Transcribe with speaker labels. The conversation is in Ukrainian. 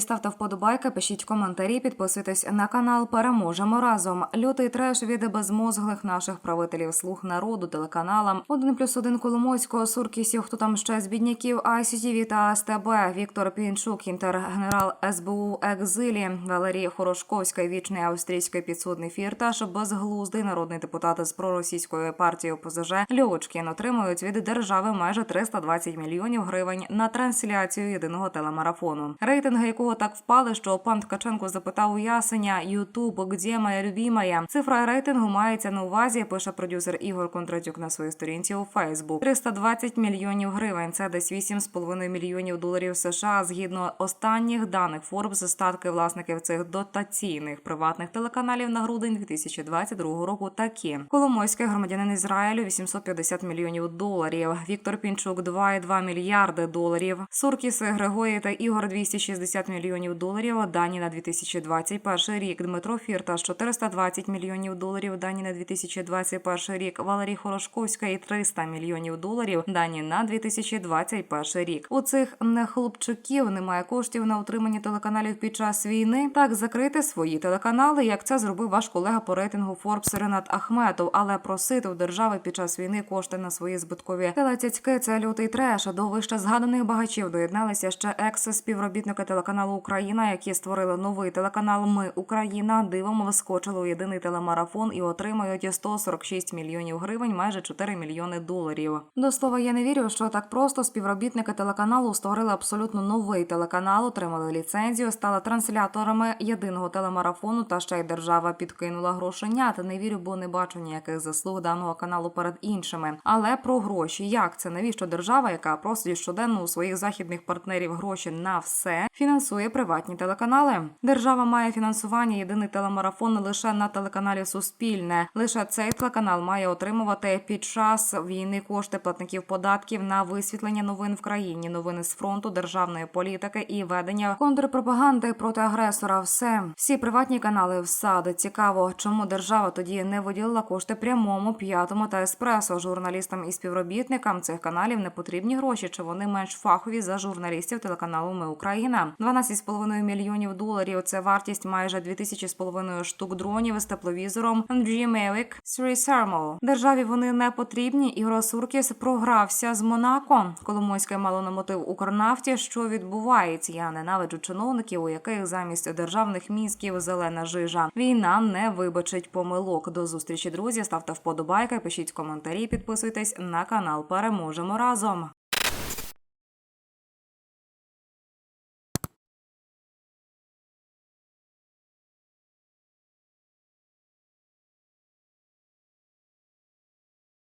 Speaker 1: ставте вподобайки, пишіть коментарі, підписуйтесь на канал. Переможемо разом. Лютий треш від безмозглих наших правителів слуг народу телеканалам. Один плюс один Коломойського, Суркісів, хто там ще з бідняків, ICTV та СТБ, Віктор Пінчук, інтергенерал СБУ Екзилі, Валерій Хорошковська, вічний австрійський підсудний фірташ, безглуздий народний депутат з проросійської партії ОПЗЖ Льовочкін отримують від держави майже 320 мільйонів гривень на трансляцію єдиного телемарафону. Рейтинги якого так впали, що пан Ткаченко запитав у ясеня Ютуб, где моя любімая? Цифра рейтингу мається на увазі. Пише продюсер Ігор Кондратюк на своїй сторінці у Фейсбук. 320 мільйонів гривень. Це десь 8,5 мільйонів доларів США. Згідно останніх даних Forbes, статки власників цих дотаційних приватних телеканалів на грудень 2022 року такі: Коломойський громадянин Ізраїлю 850 мільйонів доларів. Віктор Пінчук 2,2 мільярди доларів. Суркіс Григорій та Ігор 260 мільйонів доларів. Дані на 2021 рік. Дмитро Фірташ 420 мільйонів доларів. Дані на 2021 рік. Валерій Хорошковська і 300 мільйонів доларів. Дані на 2021 рік. У цих не хлопчиків немає коштів на утримання телеканалів під час війни. Так закрити свої телеканали, як це зробив ваш колега по рейтингу Forbes Ренат Ахметов, але просити у держави під час війни кошти на свої збиткові телецяцьки – це лютий треш. До вище згаданих багачів доєдналися ще екс-співробітники телеканалу Україна, які створили новий телеканал Ми Україна. Дивом вискочили у єдиний телемарафон і отримають 146 мільйонів гривень, майже 4 мільйони доларів. До слова, я не вірю, що так просто співробітники телеканалу створили абсолютно новий телеканал, отримали ліцензію, стали трансляторами єдиного телемарафону. Та ще й держава підкинула грошенят. Не вірю, бо не бачу ніяких заслуг даного каналу перед іншими. Але про гроші, як це навіщо держава, яка просить щоденно у своїх західних партнерів гроші на все, фінансує приватні телеканали. Держава має фінансування єдиний телемарафон лише на телеканалі Суспільне. Лише цей телеканал має отримувати під час війни кошти платників податків на висвітлення новин в країні, новини з фронту, державної політики і ведення контрпропаганди проти агресора. Все всі приватні канали всади. Цікаво, чому держава тоді не виділила кошти прямому п'ятому та еспресо журналістам і співробітникам цих каналів не потрібні гроші, чи вони менш фахові за журналістів телеканалу Ми Україна. 12,5 мільйонів доларів. Це вартість майже 2000 з половиною штук дронів з тепловізором MG Mavic 3 Thermal. Державі вони не потрібні. Ігор Суркіс програвся з Монако. Коломойське мало на мотив Укрнафті. Що відбувається? Я ненавиджу чиновників, у яких замість державних мізків зелена жижа. Війна не вибачить помилок. До зустрічі, друзі. Ставте вподобайки, пишіть коментарі, підписуйтесь на канал. Переможемо разом.